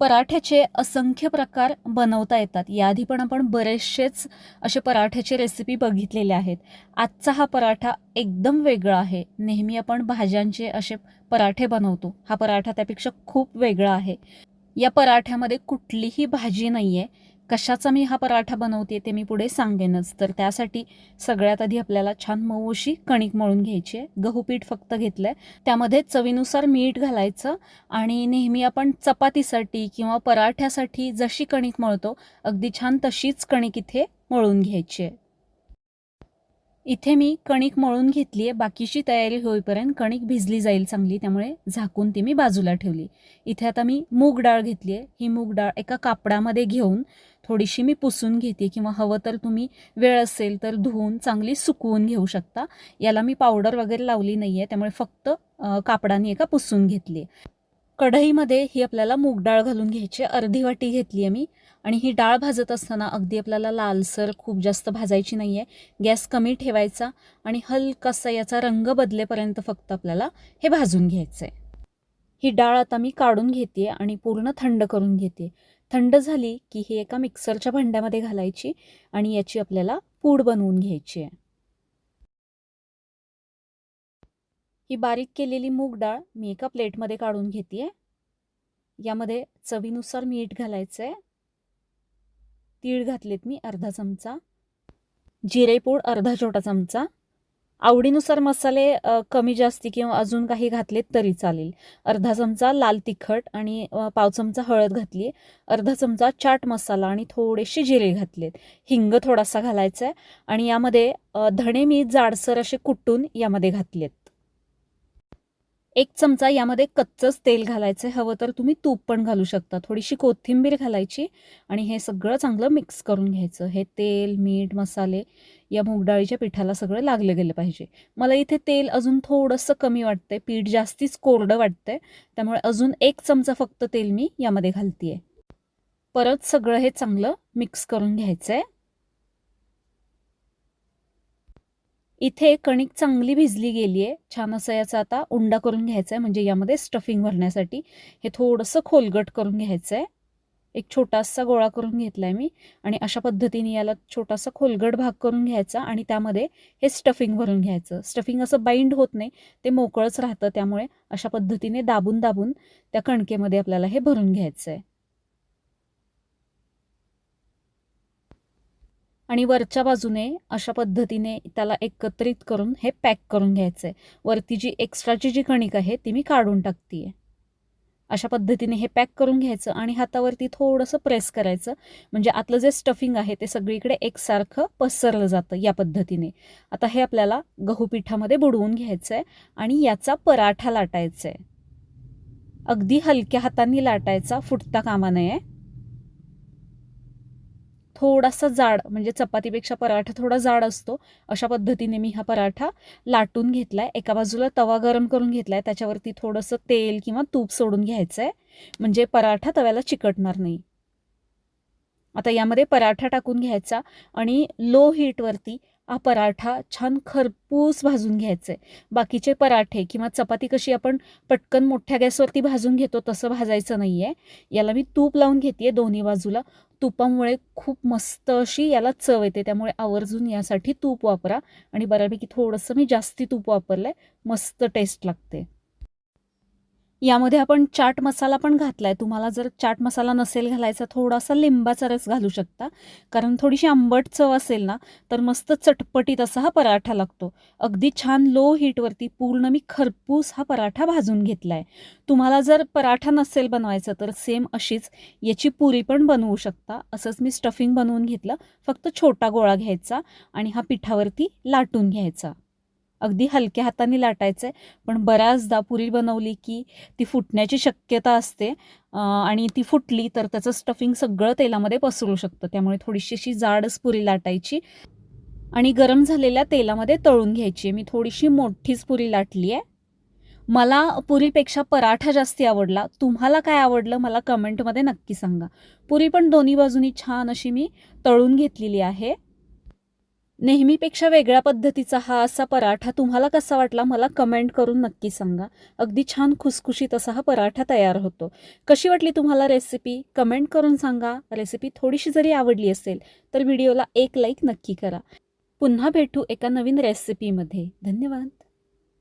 पराठ्याचे असंख्य प्रकार बनवता येतात. याआधी पण आपण बरेचसेच असे पराठ्याचे रेसिपी बघितलेले आहेत. आजचा हा पराठा एकदम वेगळा आहे. नेहमी आपण भाज्यांचे असे पराठे बनवतो. हा पराठा त्यापेक्षा खूप वेगळा आहे. या पराठ्यामध्ये कुठलीही भाजी नाही आहे कशाचा मी हा पराठा बनवते ते मी पुढे सांगेनच. तर त्यासाठी सगळ्यात आधी आपल्याला छान मऊशी कणिक मळून घ्यायची आहे. गहू पीठ फक्त घेतलं आहे त्यामध्ये चवीनुसार मीठ घालायचं आणि नेहमी आपण चपातीसाठी किंवा पराठ्यासाठी जशी कणिक मळतो अगदी छान तशीच कणिक इथे मळून घ्यायची आहे. इथे मी कणिक मळून घेतली आहे बाकीची तयारी होईपर्यंत कणिक भिजली जाईल चांगली त्यामुळे झाकून ती मी बाजूला ठेवली. इथे आता मी मूग डाळ घेतली आहे ही मूग डाळ एका कापडामध्ये घेऊन थोडीशी मी पुसून घेते किंवा हवं तर तुम्ही वेळ असेल तर धुवून चांगली सुकवून घेऊ शकता. याला मी पावडर वगैरे लावली नाही आहे त्यामुळे फक्त कापडाने एका पुसून घेतली आहे. कढईमध्ये ही आपल्याला मूग डाळ घालून घ्यायची आहे. अर्धी वाटी घेतली आहे मी आणि ही डाळ भाजत असताना अगदी आपल्याला लालसर खूप जास्त भाजायची नाही आहे गॅस कमी ठेवायचा आणि हलकासा याचा रंग बदलेपर्यंत फक्त आपल्याला हे भाजून घ्यायचं आहे ही डाळ आता मी काढून घेते आणि पूर्ण थंड करून घेते थंड झाली की ही एका मिक्सरच्या भांड्यामध्ये घालायची आणि याची आपल्याला पूड बनवून घ्यायची आहे. ही बारीक केलेली मूग डाळ मी एका प्लेटमध्ये काढून घेते यामध्ये चवीनुसार मीठ घालायचं आहे तीळ घातलेत मी अर्धा चमचा. जिरेपूड अर्धा छोटा चमचा. आवडीनुसार मसाले कमी जास्ती किंवा अजून काही घातलेत तरी चालेल. अर्धा चमचा लाल तिखट आणि पाव चमचा हळद घातली अर्धा चमचा चाट मसाला आणि थोडेसे जिरे घातलेत. हिंग थोडासा घालायचा आहे आणि यामध्ये धणे मी जाडसर असे कुटून यामध्ये घातलेत. एक चमचा यामध्ये कच्चंच तेल घालायचं आहे. हवं तर तुम्ही तूप पण घालू शकता. थोडीशी कोथिंबीर घालायची आणि हे सगळं चांगलं मिक्स करून घ्यायचं. हे तेल मीठ मसाले या मूगडाळीच्या पिठाला सगळं लागलं गेलं पाहिजे. मला इथे तेल अजून थोडंसं कमी वाटतंय. पीठ जास्तीच कोरडं वाटतंय. त्यामुळे अजून एक चमचा फक्त तेल मी यामध्ये घालतीये. परत सगळं हे चांगलं मिक्स करून घ्यायचं आहे इथे कणिक चांगली भिजली गेली आहे छान असं याचा आता उंडा करून घ्यायचा आहे म्हणजे यामध्ये स्टफिंग भरण्यासाठी हे थोडंसं खोलगट करून घ्यायचं आहे एक छोटासा गोळा करून घेतला आहे मी. आणि अशा पद्धतीने याला छोटासा खोलगट भाग करून घ्यायचा आणि त्यामध्ये हे स्टफिंग भरून घ्यायचं. स्टफिंग असं बाइंड होत नाही. ते मोकळंच राहतं. त्यामुळे अशा पद्धतीने दाबून दाबून त्या कणकेमध्ये आपल्याला हे भरून घ्यायचं आहे आणि वरच्या बाजूने अशा पद्धतीने त्याला एकत्रित करून हे पॅक करून घ्यायचं आहे वरती जी एक्स्ट्राची जी कणिक आहे ती मी काढून टाकते अशा पद्धतीने हे पॅक करून घ्यायचं आणि हातावरती थोडंसं प्रेस करायचं. म्हणजे आतलं जे स्टफिंग आहे ते सगळीकडे एकसारखं पसरलं जातं या पद्धतीने. आता हे आपल्याला गहू पिठामध्ये बुडवून घ्यायचं आहे आणि याचा पराठा लाटायचा आहे अगदी हलक्या हातांनी लाटायचा फुटता कामा नये. थोडासा जाड म्हणजे चपातीपेक्षा पराठा थोडा जाड असतो अशा पद्धतीने मी हा पराठा लाटून घेतला आहे एका बाजूला तवा गरम करून घेतला आहे त्याच्यावरती थोडंसं तेल किंवा तूप सोडून घ्यायचं आहे म्हणजे पराठा तव्याला चिकटणार नाही. आता यामध्ये पराठा टाकून घ्यायचा आणि लो हीटवरती हा पराठा छान खरपूस भाजून घ्यायचा आहे बाकीचे पराठे किंवा चपाती कशी आपण पटकन मोठ्या गॅसवरती भाजून घेतो तसं भाजायचं नाही आहे याला मी तूप लावून घेते दोन्ही बाजूला. तुपामुळे खूप मस्त अशी याला चव येते. त्यामुळे आवर्जून यासाठी तूप वापरा आणि बऱ्यापैकी थोडंसं मी जास्ती तूप वापरलं आहे मस्त टेस्ट लागते. यामध्ये आपण चाट मसाला पण घातला आहे तुम्हाला जर चाट मसाला नसेल घालायचा थोडासा लिंबाचा रस घालू शकता. कारण थोडीशी आंबट चव असेल ना तर मस्त चटपटीत असा हा पराठा लागतो. अगदी छान लो हीटवरती पूर्ण मी खरपूस हा पराठा भाजून घेतला आहे तुम्हाला जर पराठा नसेल बनवायचा तर सेम अशीच याची पुरी पण बनवू शकता. असंच मी स्टफिंग बनवून घेतलं. फक्त छोटा गोळा घ्यायचा आणि हा पिठावरती लाटून घ्यायचा. अगदी हलक्या हाताने लाटायचं आहे पण बऱ्याचदा पुरी बनवली की ती फुटण्याची शक्यता असते. आणि ती फुटली तर त्याचं स्टफिंग सगळं तेलामध्ये पसरू शकतं. त्यामुळे थोडीशी अशी जाडच पुरी लाटायची. आणि गरम झालेल्या तेलामध्ये तळून घ्यायची. मी थोडीशी मोठीच पुरी लाटली आहे. मला पुरीपेक्षा पराठा जास्ती आवडला. तुम्हाला काय आवडलं मला कमेंटमध्ये नक्की सांगा. पुरी पण दोन्ही बाजूनी छान अशी मी तळून घेतलेली आहे. नेहमीपेक्षा वेगळ्या पद्धतीचा हा असा पराठा तुम्हाला कसा वाटला? मला कमेंट करून नक्की सांगा. अगदी छान खुसखुशीत असा हा पराठा तयार होतो. कशी वाटली तुम्हाला रेसिपी कमेंट करून सांगा. रेसिपी थोडीशी जरी आवडली असेल तर व्हिडिओला एक लाईक नक्की करा. पुन्हा भेटू एका नवीन रेसिपीमध्ये धन्यवाद.